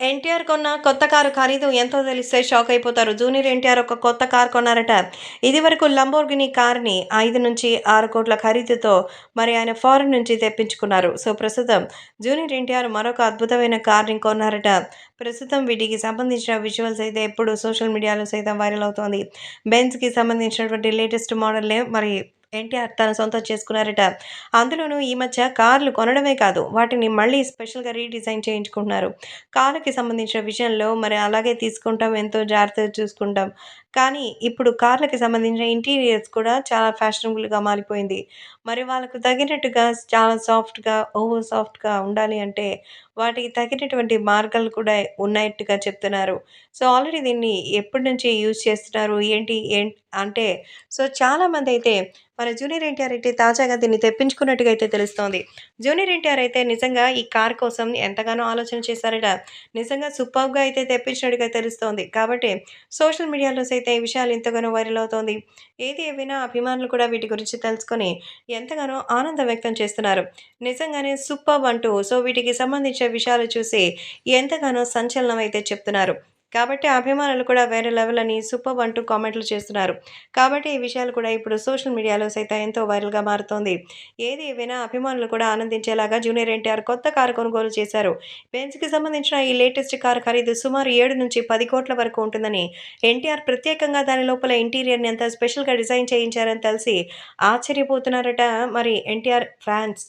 ఎన్టీఆర్ కొన్న కొత్త కారు ఖరీదు ఎంతో తెలిస్తే షాక్ అయిపోతారు. జూనియర్ ఎన్టీఆర్ ఒక కొత్త కారు కొన్నారట. ఇదివరకు లంబోర్గిని కార్ని ఐదు నుంచి ఆరు కోట్ల ఖరీదుతో మరి ఆయన ఫారెన్ నుంచి తెప్పించుకున్నారు. సో ప్రస్తుతం జూనియర్ ఎన్టీఆర్ మరొక అద్భుతమైన కార్ని కొన్నారట. ప్రస్తుతం వీటికి సంబంధించిన విజువల్స్ అయితే ఎప్పుడు సోషల్ మీడియాలో సైతం వైరల్ అవుతోంది. బెన్స్కి సంబంధించినటువంటి లేటెస్ట్ మోడల్నే మరి ఎన్టీఆర్ తన సొంతం చేసుకున్నారట. అందులోనూ ఈ మధ్య కార్లు కొనడమే కాదు వాటిని మళ్ళీ స్పెషల్గా రీడిజైన్ చేయించుకుంటున్నారు. కార్లకి సంబంధించిన విషయంలో మరి అలాగే తీసుకుంటాం ఎంతో జాగ్రత్తగా చూసుకుంటాం. కానీ ఇప్పుడు కార్లకి సంబంధించిన ఇంటీరియర్స్ కూడా చాలా ఫ్యాషనబుల్గా మారిపోయింది. మరి వాళ్ళకు తగినట్టుగా చాలా సాఫ్ట్గా ఓవర్ సాఫ్ట్గా ఉండాలి అంటే వాటికి తగినటువంటి మార్గాలు కూడా ఉన్నట్టుగా చెప్తున్నారు. సో ఆల్రెడీ దీన్ని ఎప్పటి నుంచి యూజ్ చేస్తున్నారు? ఏంటి? ఏం? అంటే సో చాలామంది అయితే మన జూనియర్ ఎన్టీఆర్ అయితే తాజాగా దీన్ని తెప్పించుకున్నట్టుగా అయితే తెలుస్తోంది. జూనియర్ ఎన్టీఆర్ అయితే నిజంగా ఈ కార్ కోసం ఎంతగానో ఆలోచన చేశారట. నిజంగా సూపర్గా అయితే తెప్పించినట్టుగా తెలుస్తోంది. కాబట్టి సోషల్ మీడియాలో సైతం ఈ విషయాలు ఎంతగానో వైరల్ అవుతోంది. ఏది ఏమైనా అభిమానులు కూడా వీటి గురించి తెలుసుకొని ఎంతగానో ఆనందం వ్యక్తం చేస్తున్నారు. నిజంగానే సూపర్ అంటూ సో వీటికి సంబంధించిన విషయాలు చూసి ఎంతగానో సంచలనం అయితే చెప్తున్నారు. కాబట్టి అభిమానులు కూడా వేరే లెవెల్ అని సూపర్ అంటూ కామెంట్లు చేస్తున్నారు. కాబట్టి ఈ విషయాలు కూడా ఇప్పుడు సోషల్ మీడియాలో సైతం ఎంతో వైరల్గా మారుతోంది. ఏది ఏవైనా అభిమానులు కూడా ఆనందించేలాగా జూనియర్ ఎన్టీఆర్ కొత్త కారు కొనుగోలు చేశారు. బెంజ్కి సంబంధించిన ఈ లేటెస్ట్ కారు ఖరీదు సుమారు ఏడు నుంచి పది కోట్ల వరకు ఉంటుందని ఎన్టీఆర్ ప్రత్యేకంగా దాని లోపల ఇంటీరియర్ని ఎంత స్పెషల్గా డిజైన్ చేయించారని తెలిసి ఆశ్చర్యపోతున్నారట మరి ఎన్టీఆర్ ఫ్యాన్స్